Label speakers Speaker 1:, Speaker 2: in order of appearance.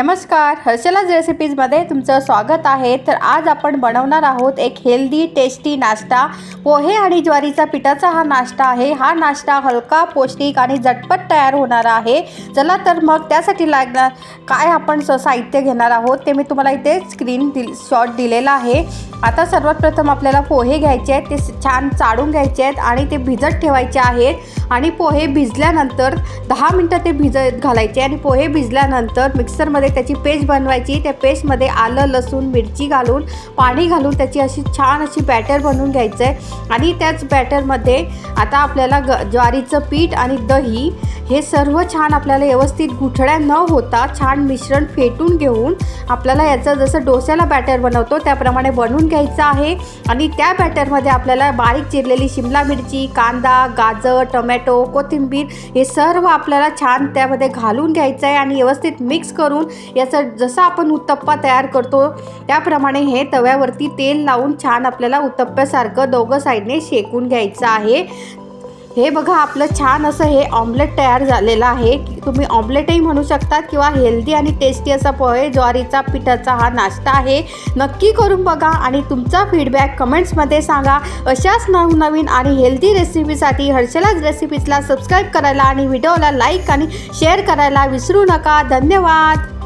Speaker 1: नमस्कार हर्षलाज रेसिपीजमध्ये तुमचं स्वागत आहे. तर आज आपण बनवणार आहोत एक हेल्दी टेस्टी नाश्ता. पोहे आणि ज्वारीचा पिठाचा हा नाश्ता आहे. हा नाश्ता हलका पौष्टिक आणि झटपट तयार होणार आहे. चला तर मग त्यासाठी लागणार काय आपण स साहित्य घेणार आहोत ते मी तुम्हाला इथे स्क्रीन दिल शॉट दिलेला आहे. आता सर्वात प्रथम आपल्याला पोहे घ्यायचे आहेत. ते छान चाळून घ्यायचे आहेत आणि ते भिजत ठेवायचे आहेत. आणि पोहे भिजल्यानंतर दहा मिनटं ते भिजत घालायचे आणि पोहे भिजल्यानंतर मिक्सरमध्ये त्याची पेस्ट बनवायची. त्या पेस्टमध्ये आलं लसूण मिरची घालून पाणी घालून त्याची अशी छान अशी बॅटर बनवून घ्यायचं आहे. आणि त्याच बॅटरमध्ये आता आपल्याला ग ज्वारीचं पीठ आणि दही हे सर्व छान आपल्याला व्यवस्थित गुठळ्या न होता छान मिश्रण फेटून घेऊन आपल्याला याचं जसं डोस्याला बॅटर बनवतो त्याप्रमाणे बनवून घ्यायचं आहे. आणि त्या बॅटरमध्ये आपल्याला बारीक चिरलेली शिमला मिरची कांदा गाजर टोमॅटो कोथिंबीर हे सर्व आपल्याला छान त्यामध्ये घालून घ्यायचं आहे. आणि व्यवस्थित मिक्स करून याचं जसं आपण उत्तप्पा तयार करतो त्याप्रमाणे हे तव्यावरती तेल लावून छान आपल्याला उत्तप्प्यासारखं दोघं साईडने शेकून घ्यायचं आहे. हे बघा आपलं छान असं हे ऑमलेट तयार झालेलं आहे. तुम्ही ऑमलेटही म्हणू शकतात किंवा हेल्दी आणि टेस्टी असा पोहे ज्वारीचा पिठाचा हा नाश्ता आहे. नक्की करून बघा आणि तुमचा फीडबॅक कमेंट्समध्ये सांगा. अशाच नवनवीन आणि हेल्दी रेसिपीसाठी हर्षलाच रेसिपीजला सबस्क्राईब करायला आणि व्हिडिओला लाईक आणि शेअर करायला विसरू नका. धन्यवाद!